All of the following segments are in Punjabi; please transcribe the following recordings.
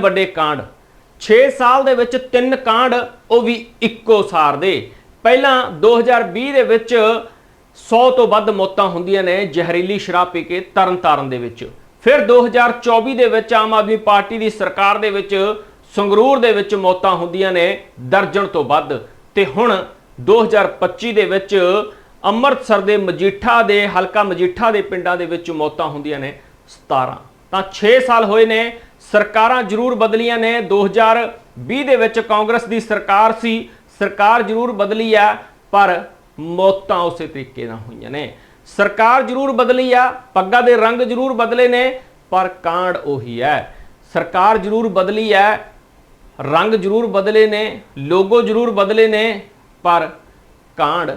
ਵੱਡੇ ਕਾਂਡ। 6 ਸਾਲ ਦੇ ਵਿੱਚ ਤਿੰਨ ਕਾਂਡ, ਉਹ ਵੀ ਇੱਕੋ ਸਾਰ ਦੇ। ਪਹਿਲਾਂ 2020 ਦੇ ਵਿੱਚ 100 ਤੋਂ ਵੱਧ ਮੌਤਾਂ ਹੁੰਦੀਆਂ ਨੇ ਜ਼ਹਿਰੀਲੀ ਸ਼ਰਾਬ ਪੀ ਕੇ ਤਰਨਤਾਰਨ ਦੇ ਵਿੱਚ। ਫਿਰ 2024 ਦੇ ਵਿੱਚ ਆਮ ਆਦਮੀ ਪਾਰਟੀ ਦੀ ਸਰਕਾਰ ਦੇ ਵਿੱਚ ਸੰਗਰੂਰ ਦੇ ਵਿੱਚ ਮੌਤਾਂ ਹੁੰਦੀਆਂ ਨੇ ਦਰਜਨ ਤੋਂ ਵੱਧ। ਤੇ ਹੁਣ 2025 ਦੇ ਵਿੱਚ ਅੰਮ੍ਰਿਤਸਰ ਦੇ ਮਜੀਠਾ ਦੇ, ਹਲਕਾ ਮਜੀਠਾ ਦੇ ਪਿੰਡਾਂ ਦੇ ਵਿੱਚ ਮੌਤਾਂ ਹੁੰਦੀਆਂ ਨੇ 17 ਤਾਂ 6 ਸਾਲ ਹੋਏ ਨੇ ਸਰਕਾਰਾਂ ਜ਼ਰੂਰ ਬਦਲੀਆਂ ਨੇ। 2020 ਦੇ ਵਿੱਚ ਕਾਂਗਰਸ ਦੀ ਸਰਕਾਰ ਸੀ। ਸਰਕਾਰ ਜ਼ਰੂਰ ਬਦਲੀ ਆ, ਪਰ ਮੌਤਾਂ ਉਸੇ ਤਰੀਕੇ ਨਾਲ ਹੋਈਆਂ ਨੇ। ਸਰਕਾਰ ਜ਼ਰੂਰ ਬਦਲੀ ਆ, ਪੱਗਾਂ ਦੇ ਰੰਗ ਜ਼ਰੂਰ ਬਦਲੇ ਨੇ, ਪਰ ਕਾਂਡ ਉਹੀ ਹੈ। ਸਰਕਾਰ ਜ਼ਰੂਰ ਬਦਲੀ ਹੈ ਰੰਗ ਜ਼ਰੂਰ ਬਦਲੇ ਨੇ, ਲੋਗੋ ਜ਼ਰੂਰ ਬਦਲੇ ਨੇ, ਪਰ ਕਾਂਡ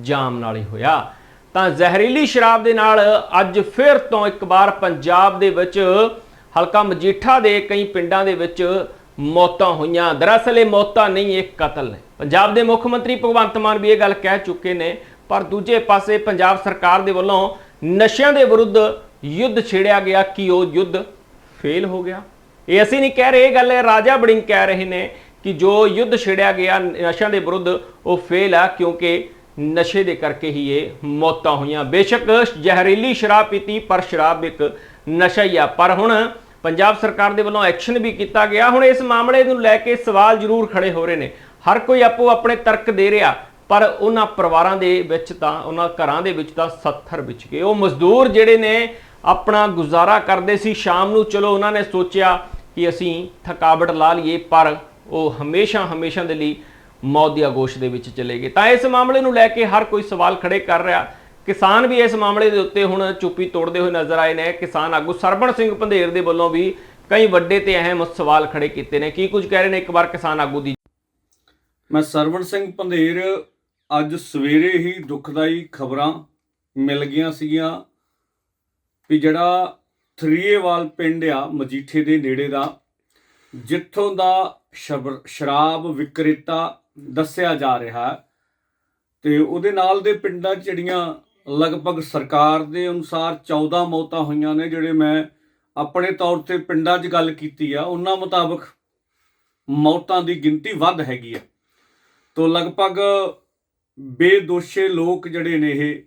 ਜਾਮ ਨਾਲ ਹੀ ਹੋਇਆ। ਤਾਂ ਜ਼ਹਿਰੀਲੀ ਸ਼ਰਾਬ ਦੇ ਨਾਲ ਅੱਜ ਫਿਰ ਤੋਂ ਇੱਕ ਵਾਰ ਪੰਜਾਬ ਦੇ ਵਿੱਚ ਹਲਕਾ ਮਜੀਠਾ ਦੇ ਕਈ ਪਿੰਡਾਂ ਦੇ ਵਿੱਚ ਮੌਤਾਂ ਹੋਈਆਂ। ਦਰਅਸਲ ਇਹ ਮੌਤਾਂ ਨਹੀਂ, ਇਹ ਕਤਲ ਨੇ। ਪੰਜਾਬ ਦੇ ਮੁੱਖ ਮੰਤਰੀ ਭਗਵੰਤ ਮਾਨ ਵੀ ਇਹ ਗੱਲ ਕਹਿ ਚੁੱਕੇ ਨੇ, ਪਰ ਦੂਜੇ ਪਾਸੇ ਪੰਜਾਬ ਸਰਕਾਰ ਦੇ ਵੱਲੋਂ ਨਸ਼ਿਆਂ ਦੇ ਵਿਰੁੱਧ ਯੁੱਧ ਛੇੜਿਆ ਗਿਆ। ਕਿ ਉਹ ਯੁੱਧ ਫੇਲ ਹੋ ਗਿਆ? ਇਹ ਅਸੀਂ ਨਹੀਂ ਕਹਿ ਰਹੇ, ਇਹ ਗੱਲ ਰਾਜਾ ਬੜਿੰਗ ਕਹਿ ਰਹੇ ਨੇ ਕਿ ਜੋ ਯੁੱਧ ਛੇੜਿਆ ਗਿਆ, ਨਸ਼ਿਆਂ ਦੇ ਵਿਰੁੱਧ ਉਹ ਫੇਲ ਆ, ਕਿਉਂਕਿ ਨਸ਼ੇ ਦੇ ਕਰਕੇ ਹੀ ਇਹ ਮੌਤਾਂ ਹੋਈਆਂ। ਬੇਸ਼ੱਕ ਜ਼ਹਿਰੀਲੀ ਸ਼ਰਾਬ ਪੀਤੀ, ਪਰ ਸ਼ਰਾਬ ਇੱਕ ਨਸ਼ਾ ਹੀ ਆ। ਪਰ ਹੁਣ ਪੰਜਾਬ ਸਰਕਾਰ ਦੇ ਵੱਲੋਂ ਐਕਸ਼ਨ ਵੀ ਕੀਤਾ ਗਿਆ। ਹੁਣ ਇਸ ਮਾਮਲੇ ਨੂੰ ਲੈ ਕੇ ਸਵਾਲ ਜ਼ਰੂਰ ਖੜੇ ਹੋ ਰਹੇ ਨੇ। ਹਰ ਕੋਈ ਆਪੋ ਆਪਣੇ ਤਰਕ ਦੇ ਰਿਹਾ, ਪਰ ਉਹਨਾਂ ਪਰਿਵਾਰਾਂ ਦੇ ਵਿੱਚ ਤਾਂ, ਉਹਨਾਂ ਘਰਾਂ ਦੇ ਵਿੱਚ ਤਾਂ 70 ਵਿੱਚ ਗਏ। ਉਹ ਮਜ਼ਦੂਰ ਜਿਹੜੇ ਨੇ, ਆਪਣਾ ਗੁਜ਼ਾਰਾ ਕਰਦੇ ਸੀ। ਸ਼ਾਮ ਨੂੰ ਚਲੋ ਉਹਨਾਂ ਨੇ ਸੋਚਿਆ ਕਿ ਅਸੀਂ ਥਕਾਵਟ ਲਾ ਲਈਏ, ਪਰ ਉਹ ਹਮੇਸ਼ਾ ਹਮੇਸ਼ਾ ਦੇ ਲਈ ਮੌਤ ਦੀ ਆਗੋਸ਼ ਦੇ ਵਿੱਚ ਚਲੇ ਗਏ। ਤਾਂ ਇਸ ਮਾਮਲੇ ਨੂੰ ਲੈ ਕੇ ਹਰ ਕੋਈ ਸਵਾਲ ਖੜੇ ਕਰ ਰਿਹਾ। ਕਿਸਾਨ ਵੀ ਇਸ ਮਾਮਲੇ ਦੇ ਉੱਤੇ ਹੁਣ ਚੁੱਪੀ ਤੋੜਦੇ ਹੋਏ ਨਜ਼ਰ ਆਏ ਨੇ। ਕਿਸਾਨ ਆਗੂ ਸਰਬਣ ਸਿੰਘ ਪੰਧੇਰ ਦੇ ਵੱਲੋਂ ਵੀ ਕਈ ਵੱਡੇ ਤੇ ਅਹਿਮ ਸਵਾਲ ਖੜੇ ਕੀਤੇ ਨੇ। ਕੀ ਕੁਝ ਕਹਿ ਰਹੇ ਨੇ ਇੱਕ ਵਾਰ ਕਿਸਾਨ ਆਗੂ ਦੀ? ਮੈਂ ਸਰਵਣ ਸਿੰਘ ਪੰਧੇਰ ਅੱਜ ਸਵੇਰੇ ਹੀ ਦੁਖਦਾਈ ਖਬਰਾਂ ਮਿਲ ਗਈਆਂ ਸੀਗੀਆਂ ਵੀ ਜਿਹੜਾ ਥਰੀਏਵਾਲ ਪਿੰਡ ਆ, ਮਜੀਠੇ ਦੇ ਨੇੜੇ ਦਾ, ਜਿੱਥੋਂ ਦਾ ਸ਼ਬਰ- ਸ਼ਰਾਬ ਵਿਕਰੇਤਾ ਦੱਸਿਆ ਜਾ ਰਿਹਾ ਹੈ ਤੇ ਉਹਦੇ ਨਾਲ ਦੇ ਪਿੰਡਾਂ 'ਚ ਜਿਹੜੀਆਂ ਲਗਭਗ ਸਰਕਾਰ ਦੇ ਅਨੁਸਾਰ 14 ਮੌਤਾਂ ਹੋਈਆਂ ਨੇ ਜਿਹੜੇ ਮੈਂ ਆਪਣੇ ਤੌਰ ਤੇ ਪਿੰਡਾਂ 'ਚ ਗੱਲ ਕੀਤੀ ਆ, ਉਹਨਾਂ ਮੁਤਾਬਕ ਮੌਤਾਂ ਦੀ ਗਿਣਤੀ ਵੱਧ ਹੈਗੀ ਆ। ਤੋ ਲਗਭਗ ਬੇਦੋਸ਼ੇ ਲੋਕ ਜਿਹੜੇ ਨੇ ਇਹ,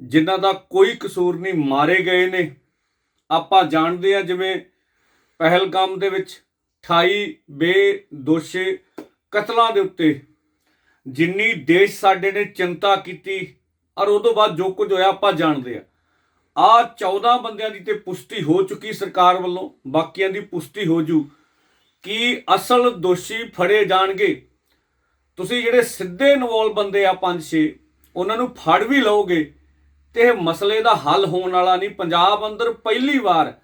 ਜਿਨ੍ਹਾਂ ਦਾ ਕੋਈ ਕਸੂਰ ਨਹੀਂ ਮਾਰੇ ਗਏ ਨੇ, ਆਪਾਂ ਜਾਣਦੇ ਆ ਜਿਵੇਂ ਪਹਿਲਗਾਮ ਦੇ ਵਿੱਚ 28 ਬੇਦੋਸ਼ੇ ਕਤਲਾਂ ਦੇ ਉੱਤੇ ਜਿੰਨੀ ਦੇਸ਼ ਸਾਡੇ ਨੇ ਚਿੰਤਾ ਕੀਤੀ ਔਰ ਉਹ ਤੋਂ ਬਾਅਦ ਜੋ ਕੁਝ ਹੋਇਆ, ਆਪਾਂ ਜਾਣਦੇ ਆ ਆ 14 ਬੰਦਿਆਂ ਦੀ ਤੇ ਪੁਸ਼ਟੀ ਹੋ ਚੁੱਕੀ ਸਰਕਾਰ ਵੱਲੋਂ, ਬਾਕੀਆਂ ਦੀ ਪੁਸ਼ਟੀ ਹੋ ਜੂ। ਕਿ ਅਸਲ ਦੋਸ਼ੀ ਫੜੇ ਜਾਣਗੇ? ਤੁਸੀਂ ਜਿਹੜੇ ਸਿੱਧੇ ਇਨਵੋਲ ਬੰਦੇ ਆ ਪੰਜ ਛੇ, ਉਹਨਾਂ ਨੂੰ ਫੜ ਵੀ ਲਓਗੇ ਤੇ ਇਹ ਮਸਲੇ ਦਾ ਹੱਲ ਹੋਣ ਵਾਲਾ ਨਹੀਂ। ਪੰਜਾਬ ਅੰਦਰ ਪਹਿਲੀ ਵਾਰ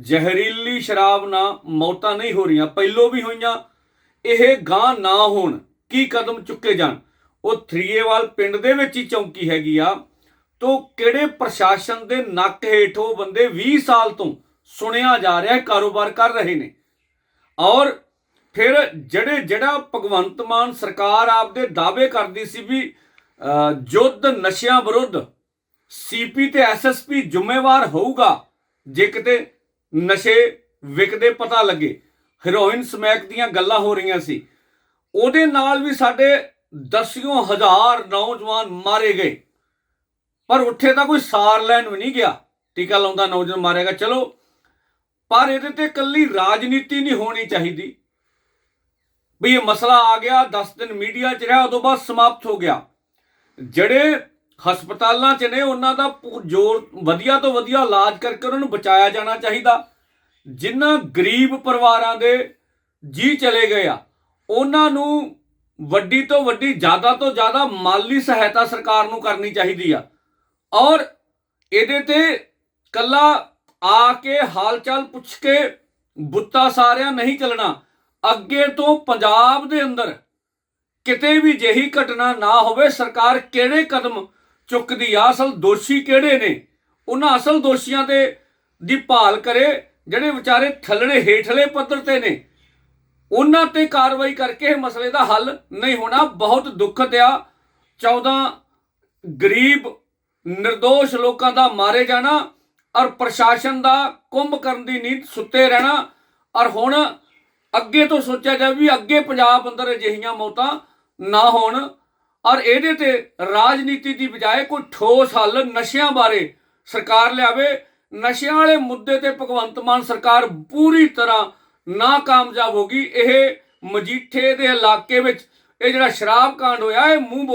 ਜ਼ਹਿਰੀਲੀ ਸ਼ਰਾਬ ਨਾਲ ਮੌਤਾਂ ਨਹੀਂ ਹੋ ਰਹੀਆਂ। ਪਹਿਲੋਂ ਵੀ ਹੋਈਆਂ। ਇਹ ਗਾਂ ਨਾ ਹੋਣ। ਕੀ ਕਦਮ ਚੁੱਕੇ ਜਾਣ? ਉਹ ਥਰੀਏਵਾਲ ਪਿੰਡ ਦੇ ਵਿੱਚ ਹੀ ਚੌਂਕੀ ਹੈਗੀ ਆ। ਤੋ ਕਿਹੜੇ ਪ੍ਰਸ਼ਾਸਨ ਦੇ ਨੱਕ ਹੇਠੋਂ ਬੰਦੇ 20 ਸਾਲ ਤੋਂ ਸੁਣਿਆ ਜਾ ਰਿਹਾ ਕਾਰੋਬਾਰ ਕਰ ਰਹੇ ਨੇ। ਔਰ ਫਿਰ ਜਿਹੜੇ ਜਿਹੜਾ ਭਗਵੰਤ ਮਾਨ ਸਰਕਾਰ ਆਪਦੇ ਦਾਅਵੇ ਕਰਦੀ ਸੀ ਵੀ ਅ, ਯੁੱਧ ਨਸ਼ਿਆਂ ਵਿਰੁੱਧ ਸੀਪੀ ਤੇ ਐਸਐਸਪੀ ਜ਼ਿੰਮੇਵਾਰ ਹੋਊਗਾ ਜੇ ਕਿਤੇ ਨਸ਼ੇ ਵਿਕਦੇ ਪਤਾ ਲੱਗੇ। ਹੈਰੋਇਨ ਸਮੈਕ ਦੀਆਂ ਗੱਲਾਂ ਹੋ ਰਹੀਆਂ ਸੀ। ਉਹਦੇ ਨਾਲ ਵੀ ਸਾਡੇ ਦਸਿयों ਹਜ਼ਾਰ ਨੌਜਵਾਨ ਮਾਰੇ ਗਏ। ਪਰ ਉੱਥੇ ਤਾਂ ਕੋਈ ਸਾਰ ਲੈਣ ਵੀ ਨਹੀਂ ਗਿਆ। ਟੀਕਾ ਲਾਉਂਦਾ ਨੌਜਵਾਨ ਮਾਰੇਗਾ ਚਲੋ, ਪਰ ਇਹਦੇ ਤੇ ਕੱਲੀ ਰਾਜਨੀਤੀ ਨਹੀਂ ਹੋਣੀ ਚਾਹੀਦੀ। ਵੀ ਇਹ ਮਸਲਾ ਆ ਗਿਆ 10 ਦਿਨ ਮੀਡੀਆ 'ਚ ਰਿਹਾ, ਉਦੋਂ ਬਾਅਦ ਸਮਾਪਤ ਹੋ ਗਿਆ। ਜਿਹੜੇ ਹਸਪਤਾਲਾਂ 'ਚ ਨੇ, ਉਹਨਾਂ ਦਾ ਜੋਰ ਵਧੀਆ ਤੋਂ ਵਧੀਆ ਇਲਾਜ ਕਰਕੇ ਉਹਨਾਂ ਨੂੰ ਬਚਾਇਆ ਜਾਣਾ ਚਾਹੀਦਾ। ਜਿਨ੍ਹਾਂ ਗਰੀਬ ਪਰਿਵਾਰਾਂ ਦੇ ਜੀ ਚਲੇ ਗਏ ਆ, ਉਹਨਾਂ ਨੂੰ ਵੱਡੀ ਤੋਂ ਵੱਡੀ, ਜ਼ਿਆਦਾ ਤੋਂ ਜ਼ਿਆਦਾ ਮਾਲੀ ਸਹਾਇਤਾ ਸਰਕਾਰ ਨੂੰ ਕਰਨੀ ਚਾਹੀਦੀ ਆ। ਔਰ ਇਹਦੇ ਤੇ ਕੱਲਾ ਆ ਕੇ ਹਾਲ ਚਾਲ ਪੁੱਛ ਕੇ ਬੁੱਤਾ ਸਾਰਿਆਂ ਨਹੀਂ ਚੱਲਣਾ। ਅੱਗੇ ਤੋਂ ਪੰਜਾਬ ਦੇ ਅੰਦਰ ਕਿਤੇ ਵੀ ਜਿਹੀ ਘਟਨਾ ਨਾ ਹੋਵੇ, ਸਰਕਾਰ ਕਿਹੜੇ ਕਦਮ ਚੁੱਕਦੀ ਆ, ਅਸਲ ਦੋਸ਼ੀ ਕਿਹੜੇ ਨੇ? ਉਹਨਾਂ ਅਸਲ ਦੋਸ਼ੀਆਂ ਦੇ ਦੀ ਭਾਲ ਕਰੇ, ਜਿਹੜੇ ਵਿਚਾਰੇ ਥੱਲੜੇ ਹੇਠਲੇ ਪੱਧਰ ਤੇ ਨੇ। ਉਹਨਾਂ ਤੇ ਕਾਰਵਾਈ ਕਰਕੇ ਇਹ ਮਸਲੇ ਦਾ ਹੱਲ ਨਹੀਂ ਹੋਣਾ। ਬਹੁਤ ਦੁੱਖਦ ਆ 14 ਗਰੀਬ નિર્ਦੋਸ਼ ਲੋਕਾਂ ਦਾ ਮਾਰੇ ਜਾਣਾ ਔਰ ਪ੍ਰਸ਼ਾਸਨ ਦਾ ਕੁੰਭ ਕਰਨ ਦੀ ਨੀਤ ਸੁੱਤੇ ਰਹਿਣਾ। ਔਰ ਹੁਣ ਅੱਗੇ ਤੋਂ ਸੋਚਿਆ ਜਾਵੇ ਵੀ ਅੱਗੇ ਪੰਜਾਬ ਅੰਦਰ ਅਜਿਹੀਆਂ ਮੌਤਾਂ ਨਾ ਹੋਣ ਔਰ ਇਹਦੇ ਤੇ ਰਾਜਨੀਤੀ ਦੀ ਬਜਾਏ ਕੋਈ ਠੋਸ ਹੱਲ ਨਸ਼ਿਆਂ ਬਾਰੇ ਸਰਕਾਰ ਲਿਆਵੇ। ਨਸ਼ਿਆਂ ਵਾਲੇ ਮੁੱਦੇ ਤੇ ਭਗਵੰਤ ਮਾਨ ਸਰਕਾਰ ਪੂਰੀ ਤਰ੍ਹਾਂ ਨਾ ਕਾਮਯਾਬ ਹੋ ਗਈ। ਇਹ ਮਜੀਠੇ ਦੇ ਇਲਾਕੇ ਵਿੱਚ ਇਹ ਜਿਹੜਾ ਸ਼ਰਾਬ ਕਾਂਡ ਹੋਇਆ, ਇਹ ਮੂੰਹ ਬੋਲ